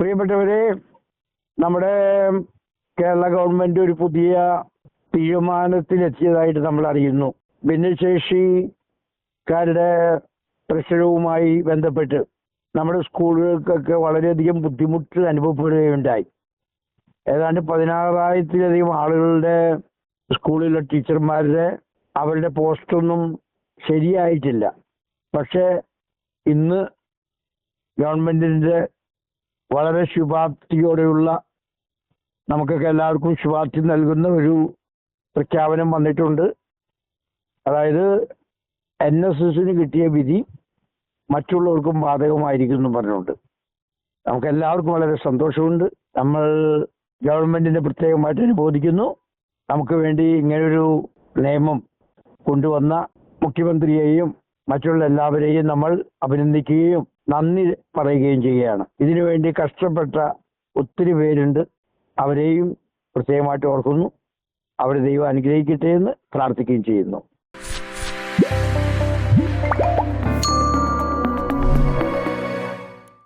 പ്രിയപ്പെട്ടവരെ നമ്മുടെ കേരള ഗവൺമെന്റ് ഒരു പുതിയ തീരുമാനത്തിലെത്തിയതായിട്ട് നമ്മൾ അറിയുന്നു. ഭിന്നശേഷിക്കാരുടെ പ്രശ്നവുമായി ബന്ധപ്പെട്ട് നമ്മുടെ സ്കൂളുകൾക്കൊക്കെ വളരെയധികം ബുദ്ധിമുട്ട് അനുഭവപ്പെടുകയുണ്ടായി. ഏതാണ്ട് പതിനാറായിരത്തിലധികം ആളുകളുടെ സ്കൂളിലെ ടീച്ചർമാരുടെ അവരുടെ പോസ്റ്റൊന്നും ശരിയായിട്ടില്ല. പക്ഷേ ഇന്ന് ഗവൺമെന്റിന്റെ വളരെ ശുഭാപ്തിയോടെയുള്ള നമുക്കൊക്കെ എല്ലാവർക്കും ശുഭാപ്തി നൽകുന്ന ഒരു പ്രഖ്യാപനം വന്നിട്ടുണ്ട്. അതായത് എൻ എസ് എസിന് കിട്ടിയ വിധി മറ്റുള്ളവർക്കും ബാധകമായിരിക്കും എന്ന് പറഞ്ഞുകൊണ്ട് നമുക്ക് എല്ലാവർക്കും വളരെ സന്തോഷമുണ്ട്. നമ്മൾ ഗവൺമെന്റിനെ പ്രത്യേകമായിട്ട് അനുബോധിക്കുന്നു നമുക്ക് വേണ്ടി ഇങ്ങനൊരു നിയമം കൊണ്ടുവന്ന മുഖ്യമന്ത്രിയെയും മറ്റുള്ള എല്ലാവരെയും നമ്മൾ അഭിനന്ദിക്കുകയും നന്ദി പറയുകയും ചെയ്യുകയാണ്. ഇതിനുവേണ്ടി കഷ്ടപ്പെട്ട ഒത്തിരി പേരുണ്ട്. അവരെയും പ്രത്യേകമായിട്ട് ഓർക്കുന്നു. അവരെ ദൈവം അനുഗ്രഹിക്കട്ടെ എന്ന് പ്രാർത്ഥിക്കുകയും ചെയ്യുന്നു.